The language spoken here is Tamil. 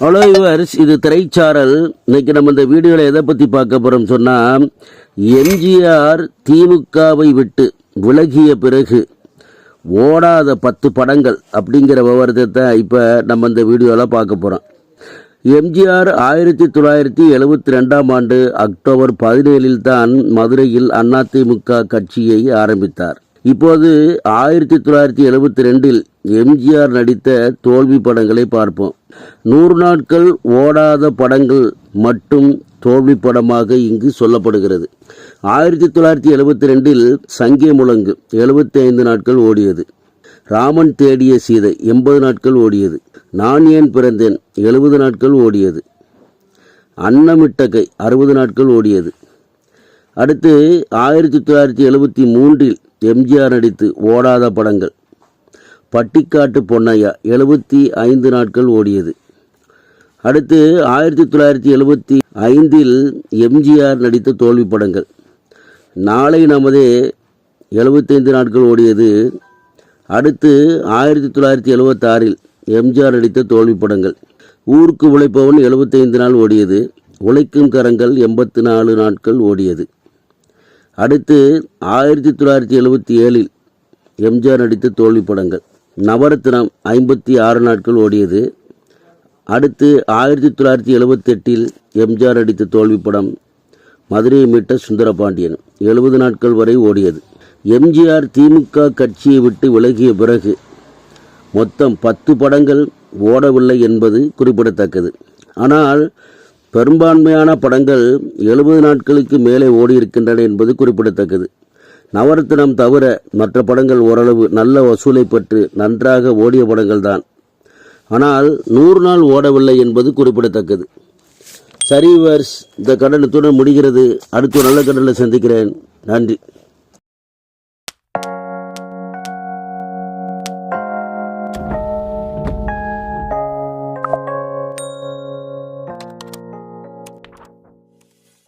ஹலோ யுவர்ஸ் இது திரைச்சாரல். இன்னைக்கு நம்ம இந்த வீடியோவில் எதை பற்றி பார்க்க போகிறோம் சொன்னால் எம்ஜிஆர் திமுகவை விட்டு விலகிய பிறகு ஓடாத பத்து படங்கள் அப்படிங்கிற விவரத்தை இப்போ நம்ம இந்த வீடியோவில் பார்க்க போகிறோம் எம்ஜிஆர் ஆயிரத்தி தொள்ளாயிரத்தி எழுபத்தி ரெண்டாம் ஆண்டு அக்டோபர் பதினேழில் தான் மதுரையில் அதிமுக கட்சியை ஆரம்பித்தார். இப்போது ஆயிரத்தி தொள்ளாயிரத்தி எழுபத்தி ரெண்டில் எம்ஜிஆர் நடித்த தோல்வி படங்களை பார்ப்போம். நூறு நாட்கள் ஓடாத படங்கள் மட்டும் தோல்வி படமாக இங்கு சொல்லப்படுகிறது. ஆயிரத்தி தொள்ளாயிரத்தி எழுபத்தி ரெண்டில் சங்கே முழங்கு எழுபத்தி ஐந்து நாட்கள் ஓடியது. ராமன் தேடிய சீதை எண்பது நாட்கள் ஓடியது. நான் ஏன் பிறந்தேன் எழுபது நாட்கள் ஓடியது. அன்னமிட்டகை அறுபது நாட்கள் ஓடியது. அடுத்து ஆயிரத்தி தொள்ளாயிரத்தி எழுபத்தி மூன்றில் எம்ஜிஆர் நடித்து ஓடாத படங்கள். பட்டிக்காட்டு பொன்னையா எழுபத்தி ஐந்து நாட்கள் ஓடியது. அடுத்து ஆயிரத்தி தொள்ளாயிரத்தி எழுபத்தி ஐந்தில் எம்ஜிஆர் நடித்த தோல்வி படங்கள். நாளை நமதே எழுபத்தைந்து நாட்கள் ஓடியது. அடுத்து ஆயிரத்தி தொள்ளாயிரத்தி எழுபத்தாறில் எம்ஜிஆர் நடித்த தோல்வி படங்கள். ஊருக்கு உழைப்பவன் எழுபத்தைந்து நாள் ஓடியது. உழைக்கும் கரங்கள் எண்பத்து நாலு நாட்கள் ஓடியது. அடுத்து ஆயிரத்தி தொள்ளாயிரத்தி எழுபத்தி ஏழில் எம்ஜிஆர் நடித்த தோல்வி படங்கள். நவரத்னம் ஐம்பத்தி ஆறு நாட்கள் ஓடியது. அடுத்து ஆயிரத்தி தொள்ளாயிரத்தி எழுபத்தெட்டில் எம்ஜிஆர் நடித்த தோல்வி படம் மதுரையை மீட்ட சுந்தரபாண்டியன். எழுபது நாட்கள் வரை ஓடியது. எம்ஜிஆர் திமுக கட்சியை விட்டு விலகிய பிறகு மொத்தம் பத்து படங்கள் ஓடவில்லை என்பது குறிப்பிடத்தக்கது. ஆனால் பெரும்பான்மையான படங்கள் எழுபது நாட்களுக்கு மேலே ஓடியிருக்கின்றன என்பது குறிப்பிடத்தக்கது. நவரத்தினம் தவிர மற்ற படங்கள் ஓரளவு நல்ல வசூலை பெற்று நன்றாக ஓடிய படங்கள் தான் ஆனால் நூறு நாள் ஓடவில்லை என்பது குறிப்பிடத்தக்கது. சரி வர்ஸ் இந்த கடனத்துடன் முடிகிறது. அடுத்த ஒரு நல்ல கடனில் சந்திக்கிறேன். நன்றி.